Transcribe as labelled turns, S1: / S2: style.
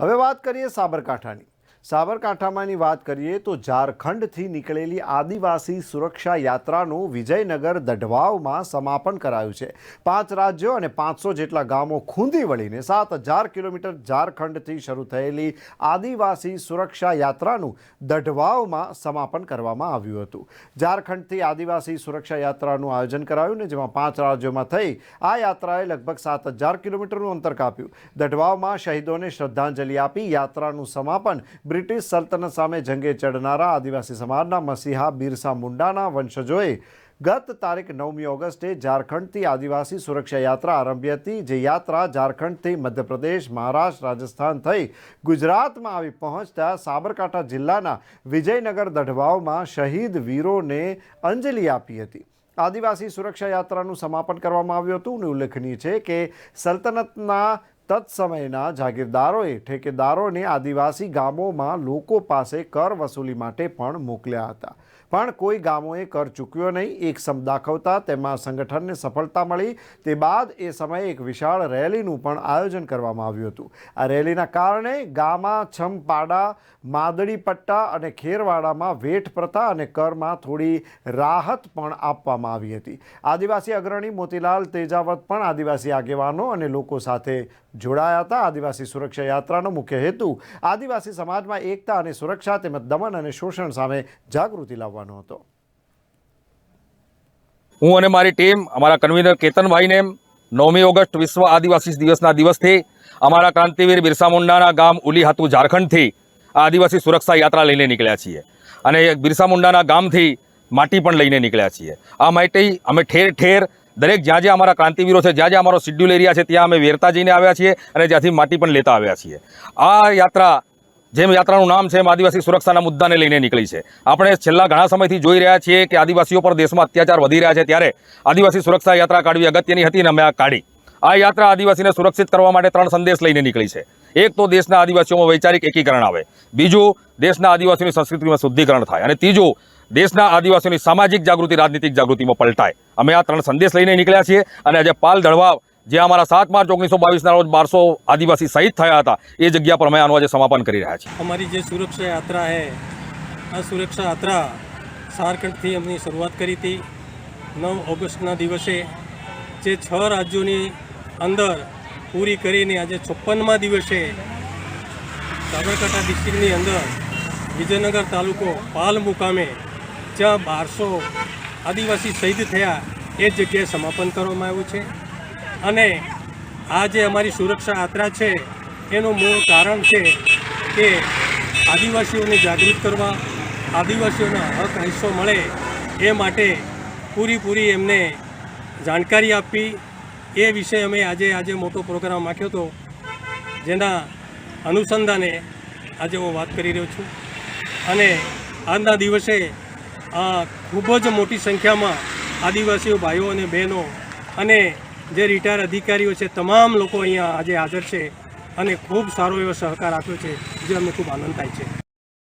S1: હવે વાત કરીએ સાબરકાંઠાની. સાબરકાંઠામાંની વાત કરીએ તો ઝારખંડથી નીકળેલી આદિવાસી સુરક્ષા યાત્રાનું વિજયનગર દઢવાવમાં સમાપન કરાયું છે. પાંચ રાજ્યો અને પાંચસો જેટલા ગામો ખૂંદી વળીને સાત હજાર કિલોમીટર ઝારખંડથી શરૂ થયેલી આદિવાસી સુરક્ષા યાત્રાનું દઢવાવમાં સમાપન કરવામાં આવ્યું હતું. ઝારખંડથી આદિવાસી સુરક્ષા યાત્રાનું આયોજન કરાયું ને જેમાં પાંચ રાજ્યોમાં થઈ આ યાત્રાએ લગભગ સાત હજાર કિલોમીટરનું અંતર કાપ્યું. દઢવાવમાં શહીદોને શ્રદ્ધાંજલિ આપી યાત્રાનું સમાપન બ્રિટિશ સલ્તનત સામે જંગે ચડનારા આદિવાસી સમાજના મસીહા બિરસા મુંડાના વંશજોએ ગત તારીખ નવમી ઓગસ્ટે ઝારખંડથી આદિવાસી સુરક્ષા યાત્રા આરંભી હતી, જે યાત્રા ઝારખંડથી મધ્યપ્રદેશ, મહારાષ્ટ્ર, રાજસ્થાન થઈ ગુજરાતમાં આવી પહોંચતા સાબરકાંઠા જિલ્લાના વિજયનગર દઢવાવમાં શહીદ વીરોને અંજલિ આપી હતી. આદિવાસી સુરક્ષા યાત્રાનું સમાપન કરવામાં આવ્યું હતું અને ઉલ્લેખનીય છે કે સલ્તનતના તત્સમયના જાગીરદારોએ ઠેકેદારોને આદિવાસી ગામોમાં લોકો પાસે કર વસૂલી માટે પણ મોકલ્યા હતા. પણ કોઈ ગામોએ કર ચૂક્યો નહીં. એક સમ દાખવતા તેમાં સંગઠનને સફળતા મળી. તે બાદ એ સમયે એક વિશાળ રેલીનું પણ આયોજન કરવામાં આવ્યું હતું. આ રેલીના કારણે ગામા છમપાડા માદડી પટ્ટા અને ખેરવાડામાં વેઠ પ્રથા અને કરમાં થોડી રાહત પણ આપવામાં આવી હતી. આદિવાસી અગ્રણી મોતીલાલ તેજાવત પણ આદિવાસી આગેવાનો અને લોકો સાથે જોડાયા હતા. આદિવાસી સુરક્ષા યાત્રાનો મુખ્ય હેતુ આદિવાસી સમાજમાં એકતા અને સુરક્ષા તેમજ દમન અને શોષણ સામે જાગૃતિ લાવવાનો હતો.
S2: હું અને મારી ટીમ, અમારા કન્વીનર કેતનભાઈને નવમી ઓગસ્ટ વિશ્વ આદિવાસી દિવસના દિવસથી અમારા ક્રાંતિવીર બિરસા મુંડાના ગામ ઉલી હાતુ ઝારખંડથી આદિવાસી સુરક્ષા યાત્રા લઈને નીકળ્યા છીએ. અને બિરસા મુંડાના ગામથી માટી પણ લઈને નીકળ્યા છીએ. આ માટી અમે ઠેર ઠેર, દરેક જ્યાં જ્યાં અમારા ક્રાંતિવીરો છે, જ્યાં જ્યાં અમારો શિડ્યુલ એરિયા છે, ત્યાં અમે વેરતા જઈને આવ્યા છીએ અને જ્યાંથી માટી પણ લેતા આવ્યા છીએ. આ યાત્રા જેમ યાત્રાનું નામ છે એમ આદિવાસી સુરક્ષાના મુદ્દાને લઈને નીકળી છે. આપણે છેલ્લા ઘણા સમયથી જોઈ રહ્યા છીએ કે આદિવાસીઓ પર દેશમાં અત્યાચાર વધી રહ્યા છે ત્યારે આદિવાસી સુરક્ષા યાત્રા કાઢવી અગત્યની હતી અને અમે આ કાઢી. આ યાત્રા આદિવાસીને સુરક્ષિત કરવા માટે ત્રણ સંદેશ લઈને નીકળી છે. એક તો દેશના આદિવાસીઓમાં વૈચારિક એકીકરણ આવે. બીજું, દેશના આદિવાસીઓની સંસ્કૃતિમાં શુદ્ધિકરણ થાય. અને ત્રીજું, દેશના આદિવાસીઓની સામાજિક જાગૃતિ, રાજનીતિક જાગૃતિમાં પલટાય. અમે આ ત્રણ સંદેશ લઈને નીકળ્યા છીએ અને આજે પાલ દળવાવ જ્યાં અમારા સાત માર્ચ ઓગણીસો બાવીસના રોજ બારસો આદિવાસી શહીદ થયા હતા, એ જગ્યા પર અમે આનું આજે સમાપન કરી રહ્યા છીએ.
S3: અમારી જે સુરક્ષા યાત્રા હે આ સુરક્ષા યાત્રા સારખંડથી અમની શરૂઆત કરી હતી. નવ ઓગસ્ટના દિવસે જે છ રાજ્યોની અંદર પૂરી કરીને આજે છપ્પનમાં દિવસે સાબરકાંઠા ડિસ્ટ્રિક્ટની અંદર વિજયનગર તાલુકો પાલ મુકામે જ્યાં બારસો આદિવાસી શહીદ થયા, એ જગ્યાએ સમાપન કરવામાં આવ્યું છે. અને આ જે અમારી સુરક્ષા યાત્રા છે, એનું મૂળ કારણ છે કે આદિવાસીઓને જાગૃત કરવા, આદિવાસીઓના હક હિસ્સો મળે એ માટે પૂરીપૂરી એમને જાણકારી આપવી એ વિશે અમે આજે આજે મોટો પ્રોગ્રામ રાખ્યો હતો, જેના અનુસંધાને આજે હું વાત કરી રહ્યો છું. અને આજના દિવસે આ ખૂબ જ મોટી સંખ્યામાં આદિવાસીઓ ભાઈઓ અને બહેનો અને જે રિટાયર અધિકારીઓ છે, તમામ લોકો અહીંયા આજે હાજર છે અને ખૂબ સારો એવો સહકાર આપ્યો છે, જે અમને ખૂબ આનંદ થાય છે.